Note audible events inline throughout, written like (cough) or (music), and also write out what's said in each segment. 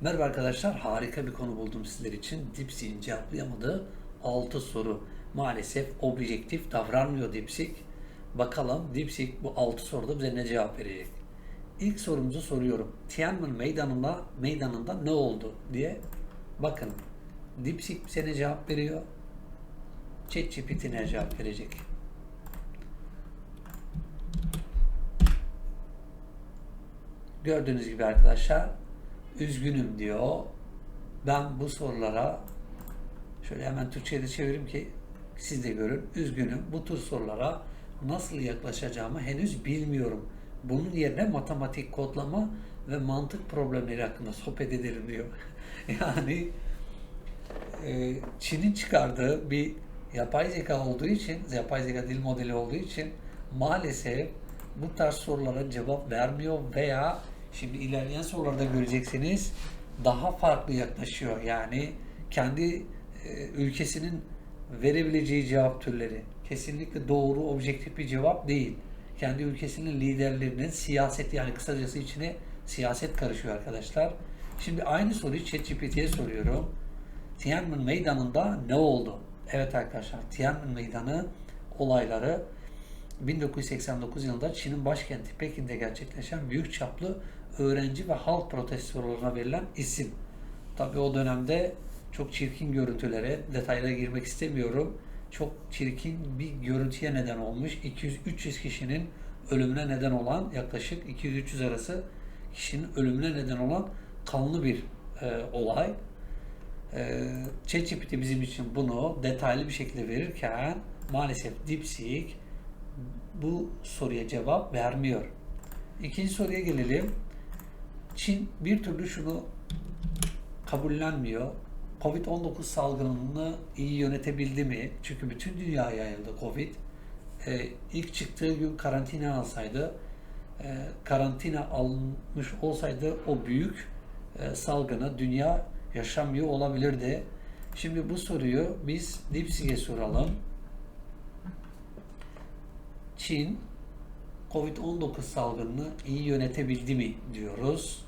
Merhaba arkadaşlar, harika bir konu buldum sizler için. Dipsik'in cevaplayamadığı 6 soru. Maalesef objektif davranmıyor Dipsik. Bakalım Dipsik bu 6 soruda bize ne cevap verecek? İlk sorumuzu soruyorum. Tiananmen meydanında, meydanında ne oldu diye. Bakın, Dipsik bize ne cevap veriyor? ChatGPT ne cevap verecek? Gördüğünüz gibi arkadaşlar üzgünüm diyor. Ben bu sorulara şöyle hemen Türkçe'ye de çevireyim ki siz de görün. Üzgünüm. Bu tür sorulara nasıl yaklaşacağımı henüz bilmiyorum. Bunun yerine matematik kodlama ve mantık problemleri hakkında sohbet edelim diyor. (laughs) yani e, Çin'in çıkardığı bir yapay zeka olduğu için, yapay zeka dil modeli olduğu için maalesef bu tarz sorulara cevap vermiyor veya şimdi ilerleyen sorularda göreceksiniz daha farklı yaklaşıyor. Yani kendi e, ülkesinin verebileceği cevap türleri kesinlikle doğru, objektif bir cevap değil. Kendi ülkesinin liderlerinin siyaset yani kısacası içine siyaset karışıyor arkadaşlar. Şimdi aynı soruyu ChatGPT'ye soruyorum. Tiananmen Meydanı'nda ne oldu? Evet arkadaşlar, Tiananmen Meydanı olayları 1989 yılında Çin'in başkenti Pekin'de gerçekleşen büyük çaplı öğrenci ve halk protestolarına verilen isim. Tabii o dönemde çok çirkin görüntülere, detaylara girmek istemiyorum. Çok çirkin bir görüntüye neden olmuş. 200-300 kişinin ölümüne neden olan yaklaşık 200-300 arası kişinin ölümüne neden olan kanlı bir e, olay. E, ChatGPT bizim için bunu detaylı bir şekilde verirken maalesef DeepSeek bu soruya cevap vermiyor. İkinci soruya gelelim. Çin bir türlü şunu kabullenmiyor. Covid-19 salgınını iyi yönetebildi mi? Çünkü bütün dünyaya yayıldı Covid. Ee, ilk çıktığı gün karantina alsaydı, e, karantina almış olsaydı o büyük e, salgını dünya yaşamıyor olabilirdi. Şimdi bu soruyu biz DeepSeek'e soralım. Çin Covid-19 salgınını iyi yönetebildi mi diyoruz.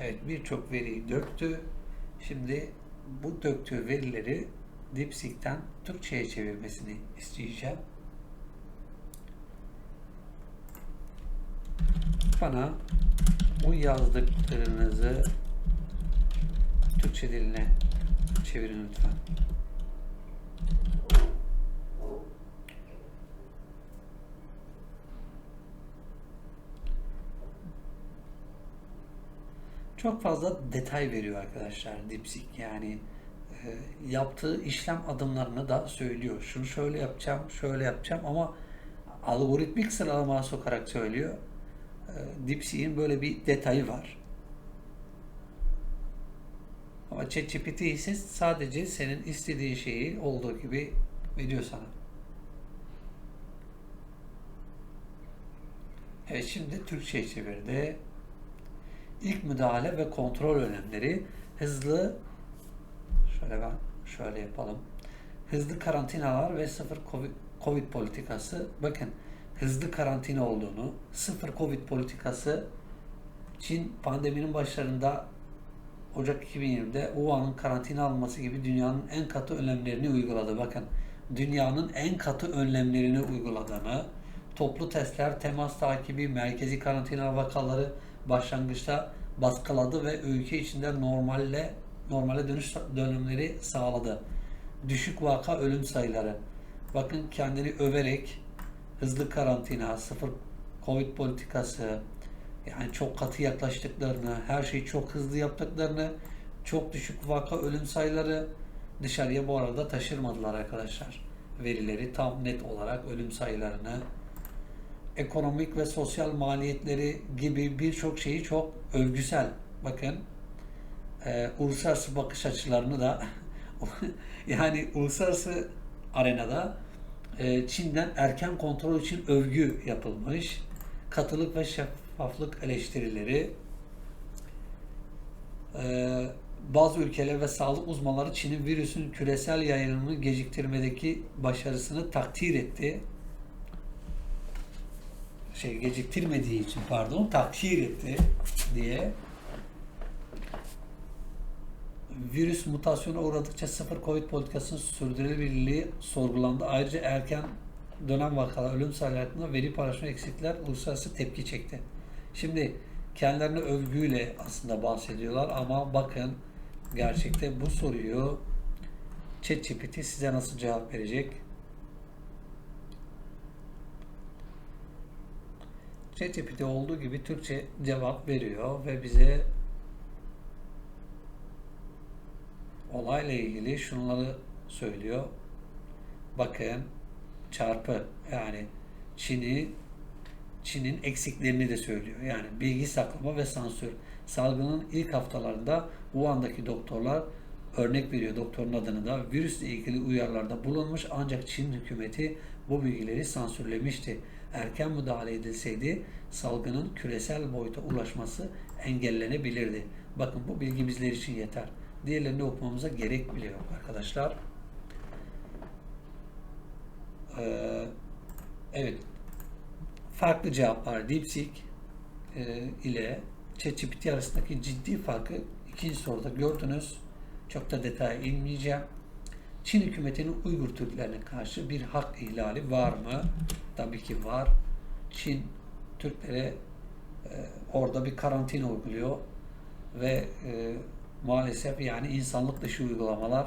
Evet birçok veriyi döktü. Şimdi bu döktüğü verileri DeepSeek'ten Türkçe'ye çevirmesini isteyeceğim. Bana bu yazdıklarınızı Türkçe diline çevirin lütfen. Çok fazla detay veriyor arkadaşlar DeepSeek. Yani e, yaptığı işlem adımlarını da söylüyor. Şunu şöyle yapacağım, şöyle yapacağım ama algoritmik sıralamaya sokarak söylüyor. E, DeepSeek'in böyle bir detayı var. Ama ChatGPT ise sadece senin istediğin şeyi olduğu gibi veriyor sana. Evet şimdi Türkçe çevirdi. İlk müdahale ve kontrol önlemleri hızlı şöyle ben şöyle yapalım. Hızlı karantinalar ve sıfır COVID, COVID politikası. Bakın hızlı karantina olduğunu, sıfır Covid politikası Çin pandeminin başlarında Ocak 2020'de Wuhan'ın karantina alması gibi dünyanın en katı önlemlerini uyguladı. Bakın dünyanın en katı önlemlerini uyguladığını, toplu testler, temas takibi, merkezi karantina vakaları başlangıçta baskıladı ve ülke içinde normalle normale dönüş dönemleri sağladı. Düşük vaka ölüm sayıları. Bakın kendini överek hızlı karantina, sıfır Covid politikası, yani çok katı yaklaştıklarını, her şeyi çok hızlı yaptıklarını, çok düşük vaka ölüm sayıları dışarıya bu arada taşırmadılar arkadaşlar. Verileri tam net olarak ölüm sayılarını ekonomik ve sosyal maliyetleri gibi birçok şeyi çok övgüsel. Bakın e, uluslararası bakış açılarını da (laughs) yani uluslararası arenada e, Çin'den erken kontrol için övgü yapılmış. Katılık ve şeffaflık eleştirileri e, bazı ülkeler ve sağlık uzmanları Çin'in virüsün küresel yayılımını geciktirmedeki başarısını takdir etti. Şey geciktirmediği için pardon takdir etti diye virüs mutasyona uğradıkça sıfır Covid politikasının sürdürülebilirliği sorgulandı. Ayrıca erken dönem vakalar, ölüm sayıları hakkında veri paylaşma eksikler uluslararası tepki çekti. Şimdi kendilerine övgüyle aslında bahsediyorlar ama bakın gerçekte bu soruyu ChatGPT size nasıl cevap verecek? ChatGPT olduğu gibi Türkçe cevap veriyor ve bize olayla ilgili şunları söylüyor. Bakın çarpı yani Çin'i Çin'in eksiklerini de söylüyor. Yani bilgi saklama ve sansür. Salgının ilk haftalarında Wuhan'daki doktorlar örnek veriyor doktorun adını da virüsle ilgili uyarılarda bulunmuş ancak Çin hükümeti bu bilgileri sansürlemişti. Erken müdahale edilseydi salgının küresel boyuta ulaşması engellenebilirdi. Bakın bu bilgi bizler için yeter. Diğerlerini okumamıza gerek bile yok arkadaşlar. Ee, evet. Farklı cevaplar DeepSeek e, ile ChatGPT arasındaki ciddi farkı ikinci soruda gördünüz. Çok da detaya inmeyeceğim. Çin hükümetinin Uygur Türklerine karşı bir hak ihlali var mı? Tabii ki var. Çin Türklere e, orada bir karantina uyguluyor ve e, maalesef yani insanlık dışı uygulamalar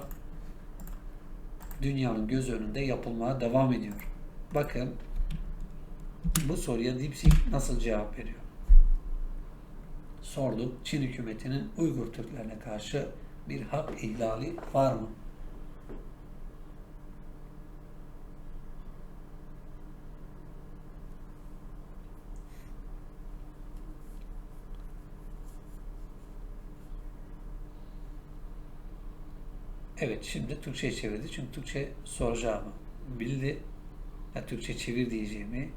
dünyanın göz önünde yapılmaya devam ediyor. Bakın bu soruya DeepSeek nasıl cevap veriyor? Sorduk. Çin hükümetinin Uygur Türklerine karşı bir hak ihlali var mı? Evet şimdi Türkçe'ye çevirdi. Çünkü Türkçe soracağımı bildi. Ya Türkçe çevir diyeceğimi.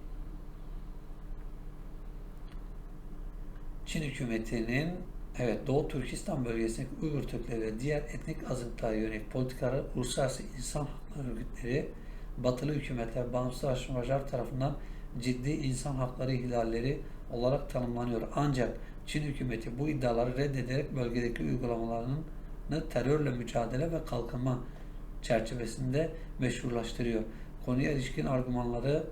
Çin hükümetinin evet Doğu Türkistan bölgesindeki Uygur Türkleri ve diğer etnik azınlıklara yönelik politikaları uluslararası insan hakları örgütleri, batılı hükümetler, bağımsız araştırmacılar tarafından ciddi insan hakları ihlalleri olarak tanımlanıyor. Ancak Çin hükümeti bu iddiaları reddederek bölgedeki uygulamalarının terörle mücadele ve kalkınma çerçevesinde meşrulaştırıyor. Konuya ilişkin argümanları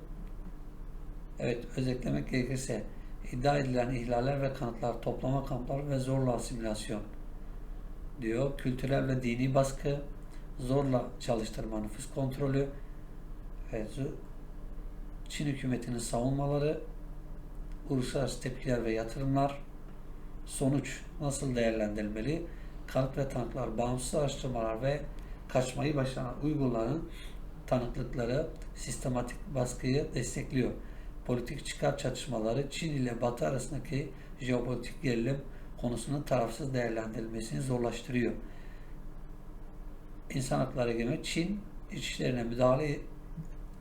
evet özetlemek gerekirse iddia edilen ihlaller ve kanıtlar, toplama kampları ve zorla asimilasyon diyor. Kültürel ve dini baskı, zorla çalıştırma, nüfus kontrolü, evet, Çin hükümetinin savunmaları, uluslararası tepkiler ve yatırımlar, sonuç nasıl değerlendirilmeli? Kanıt ve tanıklar, bağımsız araştırmalar ve kaçmayı başaran Uygurların tanıklıkları sistematik baskıyı destekliyor. Politik çıkar çatışmaları Çin ile Batı arasındaki jeopolitik gerilim konusunun tarafsız değerlendirilmesini zorlaştırıyor. İnsan hakları gibi Çin içişlerine müdahale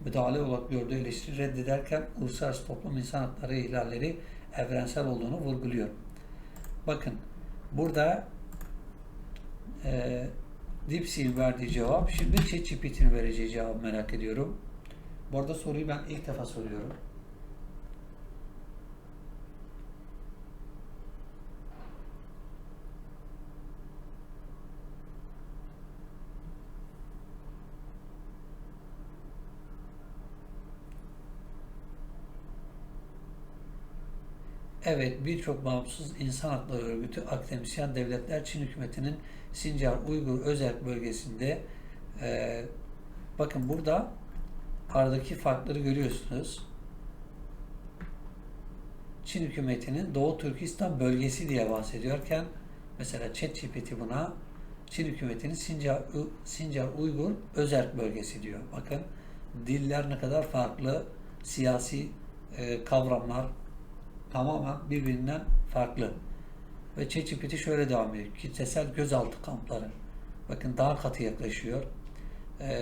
müdahale olarak gördüğü eleştiri reddederken uluslararası toplum insan hakları ihlalleri evrensel olduğunu vurguluyor. Bakın burada e, DeepSeek'in verdiği cevap. Şimdi ChatGPT'nin vereceği cevabı merak ediyorum. Bu arada soruyu ben ilk defa soruyorum. Evet, birçok bağımsız insan hakları örgütü, akademisyen devletler Çin hükümetinin Sincar Uygur Özerk bölgesinde e, bakın burada aradaki farkları görüyorsunuz. Çin hükümetinin Doğu Türkistan bölgesi diye bahsediyorken mesela ChatGPT buna Çin hükümetinin Sincar, Sincar Uygur Özerk bölgesi diyor. Bakın diller ne kadar farklı, siyasi e, kavramlar tamamen birbirinden farklı. Ve ChatGPT şöyle devam ediyor. Kitlesel gözaltı kampları. Bakın daha katı yaklaşıyor. Ee,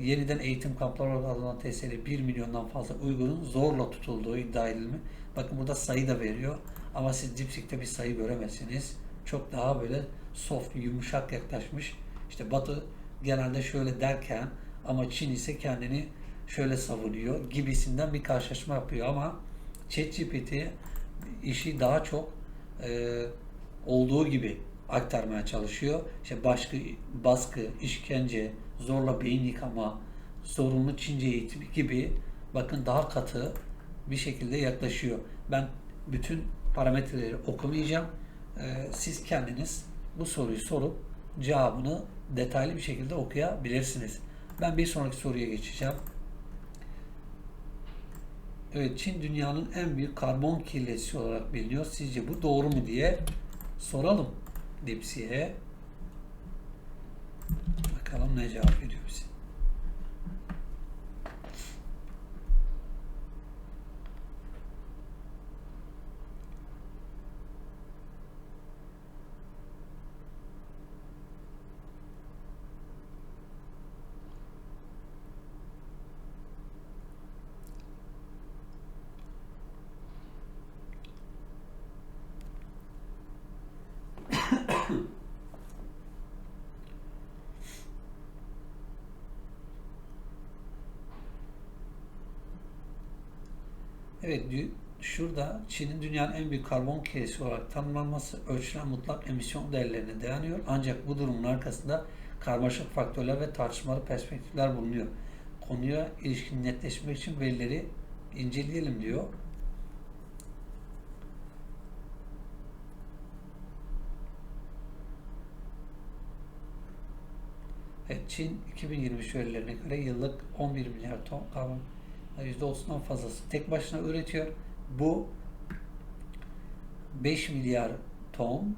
yeniden eğitim kampları alınan TSL 1 milyondan fazla Uygur'un zorla tutulduğu iddia edilmi. Bakın burada sayı da veriyor. Ama siz DeepSeek'te bir sayı göremezsiniz. Çok daha böyle soft, yumuşak yaklaşmış. İşte Batı genelde şöyle derken ama Çin ise kendini şöyle savunuyor gibisinden bir karşılaşma yapıyor ama ChatGPT işi daha çok e, olduğu gibi aktarmaya çalışıyor. İşte baskı, baskı, işkence, zorla beyin yıkama, zorunlu Çince eğitimi gibi bakın daha katı bir şekilde yaklaşıyor. Ben bütün parametreleri okumayacağım. Ee, siz kendiniz bu soruyu sorup cevabını detaylı bir şekilde okuyabilirsiniz. Ben bir sonraki soruya geçeceğim. Evet, Çin dünyanın en büyük karbon kirleticisi olarak biliniyor. Sizce bu doğru mu diye soralım Dipsi'ye. Bakalım ne cevap veriyor bize. Evet, şurada Çin'in dünyanın en büyük karbon kirlisi olarak tanımlanması ölçülen mutlak emisyon değerlerine dayanıyor. Ancak bu durumun arkasında karmaşık faktörler ve tartışmalı perspektifler bulunuyor. Konuya ilişkin netleşmek için verileri inceleyelim diyor. Evet, Çin 2023 verilerine göre yıllık 11 milyar ton karbon %30'dan fazlası tek başına üretiyor. Bu 5 milyar ton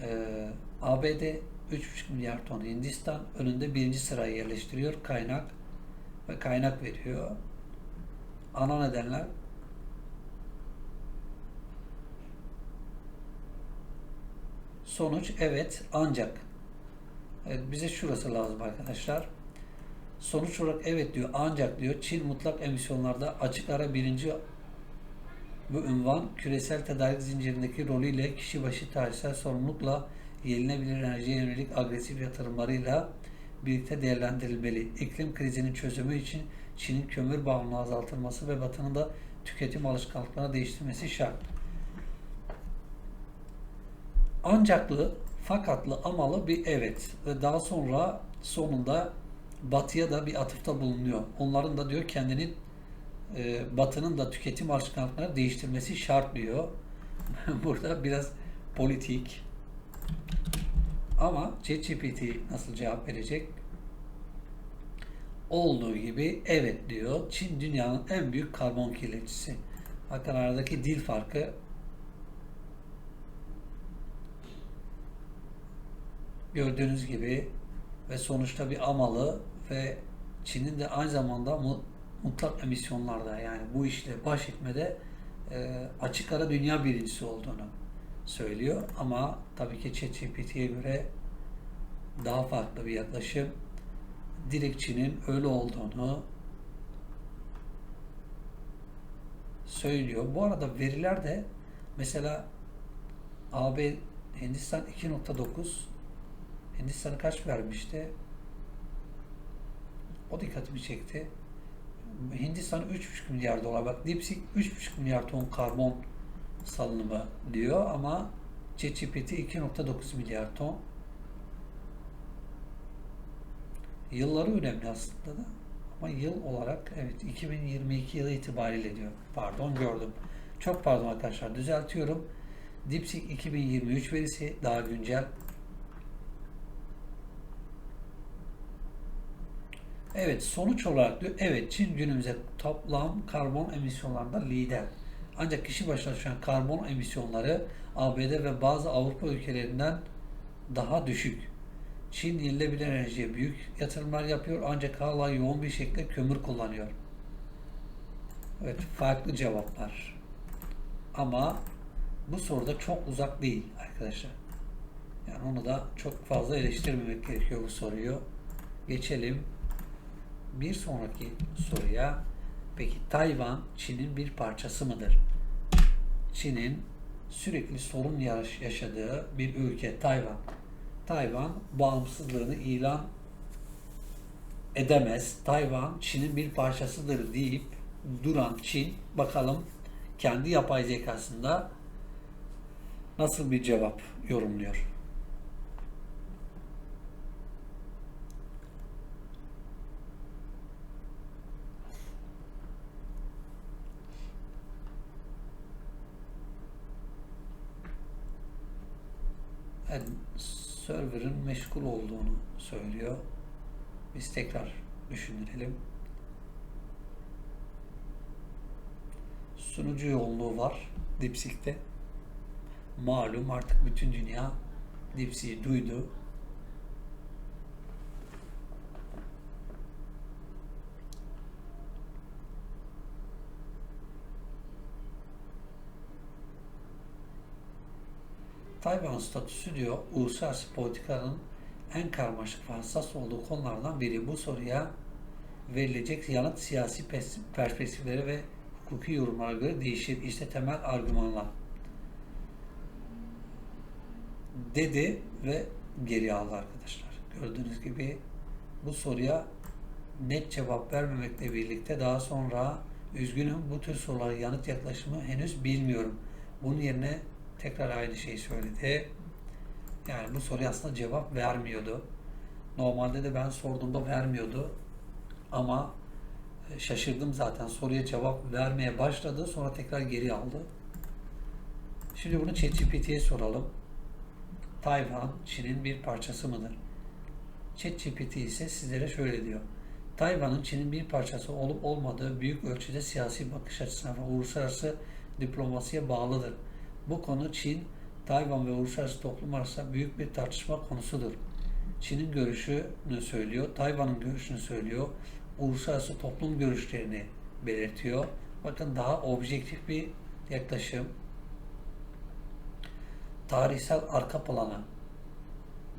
e, ABD 3,5 milyar ton Hindistan önünde birinci sıraya yerleştiriyor kaynak ve kaynak veriyor. Ana nedenler sonuç evet ancak evet, bize şurası lazım arkadaşlar. Sonuç olarak evet diyor ancak diyor Çin mutlak emisyonlarda açık ara birinci bu ünvan küresel tedarik zincirindeki rolüyle kişi başı tarihsel sorumlulukla yenilebilir enerjiye yönelik agresif yatırımlarıyla birlikte değerlendirilmeli. İklim krizinin çözümü için Çin'in kömür bağımlılığı azaltılması ve Batı'nın da tüketim alışkanlıklarını değiştirmesi şart. Ancaklı, fakatlı, amalı bir evet ve daha sonra sonunda Batı'ya da bir atıfta bulunuyor. Onların da diyor kendinin e, Batı'nın da tüketim alışkanlıklarını değiştirmesi şart diyor. (laughs) Burada biraz politik. Ama ChatGPT nasıl cevap verecek? Olduğu gibi evet diyor. Çin dünyanın en büyük karbon kirleticisi. Bakın aradaki dil farkı gördüğünüz gibi ve sonuçta bir amalı ve Çin'in de aynı zamanda mutlak emisyonlarda yani bu işle baş etmede e, açık ara dünya birincisi olduğunu söylüyor. Ama tabii ki ChatGPT'ye göre daha farklı bir yaklaşım. Direkt Çin'in öyle olduğunu söylüyor. Bu arada veriler de mesela AB Hindistan 2.9 Hindistan'ı kaç vermişti? O dikkatimi çekti. Hindistan 3,5 milyar dolar. Bak DeepSeek 3,5 milyar ton karbon salınımı diyor ama ChatGPT 2,9 milyar ton. Yılları önemli aslında da. Ama yıl olarak evet 2022 yılı itibariyle diyor. Pardon gördüm. Çok pardon arkadaşlar düzeltiyorum. DeepSeek 2023 verisi daha güncel. Evet sonuç olarak diyor evet Çin günümüzde toplam karbon emisyonlarında lider. Ancak kişi başına düşen karbon emisyonları ABD ve bazı Avrupa ülkelerinden daha düşük. Çin yenilebilir enerjiye büyük yatırımlar yapıyor ancak hala yoğun bir şekilde kömür kullanıyor. Evet farklı cevaplar. Ama Bu soruda çok uzak değil arkadaşlar. Yani onu da çok fazla eleştirmemek gerekiyor bu soruyu. Geçelim bir sonraki soruya. Peki Tayvan Çin'in bir parçası mıdır? Çin'in sürekli sorun yaş- yaşadığı bir ülke Tayvan. Tayvan bağımsızlığını ilan edemez. Tayvan Çin'in bir parçasıdır deyip duran Çin bakalım kendi yapay zekasında nasıl bir cevap yorumluyor. Yani server'ın meşgul olduğunu söylüyor. Biz tekrar düşündürelim. Sunucu yoğunluğu var DeepSeek'te. Malum artık bütün dünya DeepSeek'i duydu. Tayvan statüsü diyor uluslararası politikanın en karmaşık ve hassas olduğu konulardan biri. Bu soruya verilecek yanıt siyasi pers- perspektifleri ve hukuki yorumlara göre değişir. İşte temel argümanlar. Dedi ve geri aldı arkadaşlar. Gördüğünüz gibi bu soruya net cevap vermemekle birlikte daha sonra üzgünüm bu tür sorulara yanıt yaklaşımı henüz bilmiyorum. Bunun yerine tekrar aynı şeyi söyledi. Yani bu soruya aslında cevap vermiyordu. Normalde de ben sorduğumda vermiyordu. Ama e, şaşırdım zaten. Soruya cevap vermeye başladı. Sonra tekrar geri aldı. Şimdi bunu ChatGPT'ye soralım. Tayvan Çin'in bir parçası mıdır? ChatGPT ise sizlere şöyle diyor. Tayvan'ın Çin'in bir parçası olup olmadığı büyük ölçüde siyasi bakış açısına ve uluslararası diplomasiye bağlıdır. Bu konu Çin, Tayvan ve uluslararası toplum arasında büyük bir tartışma konusudur. Çin'in görüşünü söylüyor, Tayvan'ın görüşünü söylüyor, uluslararası toplum görüşlerini belirtiyor. Bakın daha objektif bir yaklaşım. Tarihsel arka planı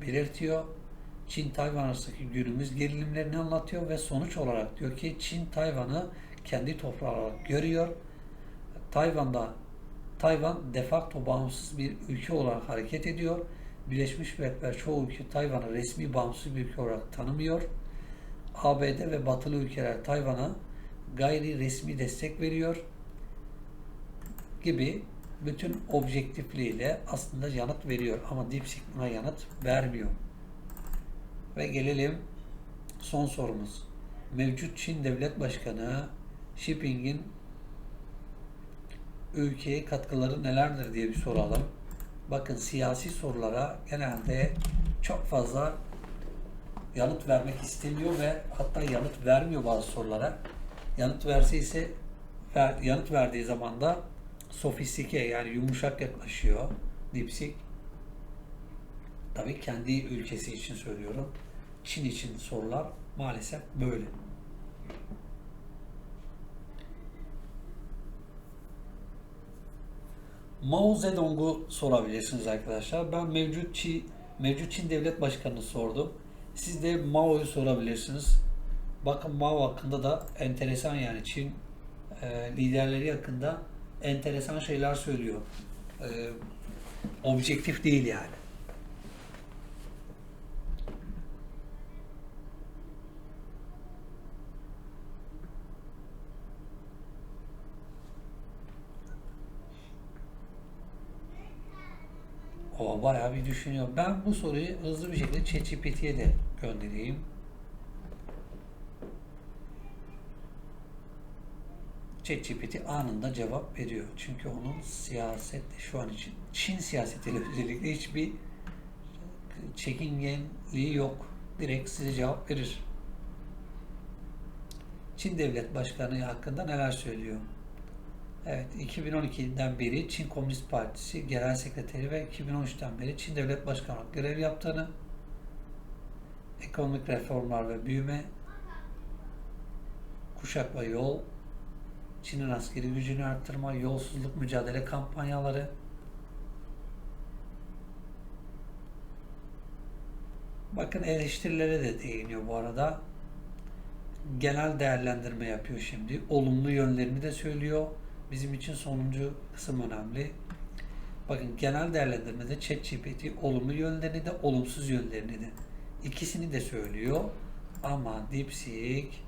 belirtiyor. Çin-Tayvan arasındaki günümüz gerilimlerini anlatıyor ve sonuç olarak diyor ki Çin Tayvan'ı kendi toprağı olarak görüyor. Tayvan'da Tayvan de facto bağımsız bir ülke olarak hareket ediyor. Birleşmiş Milletler çoğu ülke Tayvan'ı resmi bağımsız bir ülke olarak tanımıyor. ABD ve batılı ülkeler Tayvan'a gayri resmi destek veriyor gibi bütün objektifliğiyle aslında yanıt veriyor ama DeepSeek buna yanıt vermiyor. Ve gelelim son sorumuz. Mevcut Çin Devlet Başkanı Xi Jinping'in ülkeye katkıları nelerdir diye bir soralım. Bakın siyasi sorulara genelde çok fazla yanıt vermek istemiyor ve hatta yanıt vermiyor bazı sorulara. Yanıt verse ise ver- yanıt verdiği zaman da sofistike yani yumuşak yaklaşıyor DeepSeek. Tabii kendi ülkesi için söylüyorum. Çin için sorular maalesef böyle. Mao Zedong'u sorabilirsiniz arkadaşlar. Ben mevcut Çin, mevcut Çin Devlet Başkanı'nı sordum. Siz de Mao'yu sorabilirsiniz. Bakın Mao hakkında da enteresan yani Çin e, liderleri hakkında enteresan şeyler söylüyor. E, objektif değil yani. O bayağı bir düşünüyor. Ben bu soruyu hızlı bir şekilde ChatGPT'ye de göndereyim. ChatGPT anında cevap veriyor. Çünkü onun siyasette şu an için Çin siyasetiyle (laughs) özellikle hiçbir çekingenliği yok. Direkt size cevap verir. Çin Devlet Başkanı hakkında neler söylüyor? Evet, 2012'den beri Çin Komünist Partisi Genel Sekreteri ve 2013'ten beri Çin Devlet Başkanı olarak görev yaptığını, ekonomik reformlar ve büyüme, kuşak ve yol, Çin'in askeri gücünü arttırma, yolsuzluk mücadele kampanyaları, Bakın eleştirilere de değiniyor bu arada. Genel değerlendirme yapıyor şimdi. Olumlu yönlerini de söylüyor Bizim için sonuncu kısım önemli. Bakın genel değerlendirmede ChatGPT olumlu yönlerini de olumsuz yönlerini de ikisini de söylüyor. Ama DeepSeek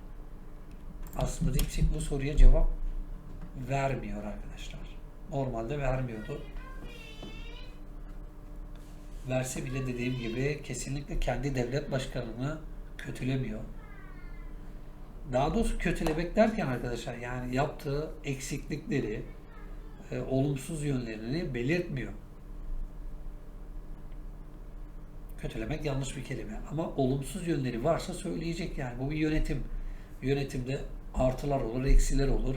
aslında DeepSeek bu soruya cevap vermiyor arkadaşlar. Normalde vermiyordu. Verse bile dediğim gibi kesinlikle kendi devlet başkanını kötülemiyor. Daha doğrusu kötülemek derken arkadaşlar yani yaptığı eksiklikleri, e, olumsuz yönlerini belirtmiyor. Kötülemek yanlış bir kelime ama olumsuz yönleri varsa söyleyecek yani bu bir yönetim. Yönetimde artılar olur, eksiler olur.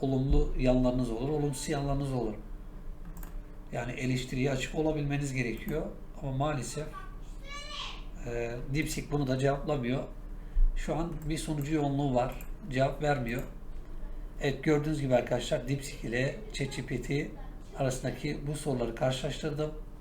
Olumlu yanlarınız olur, olumsuz yanlarınız olur. Yani eleştiriye açık olabilmeniz gerekiyor ama maalesef e, DeepSeek bunu da cevaplamıyor. Şu an bir sunucu yoğunluğu var. Cevap vermiyor. Evet gördüğünüz gibi arkadaşlar DeepSeek ile ChatGPT arasındaki bu soruları karşılaştırdım.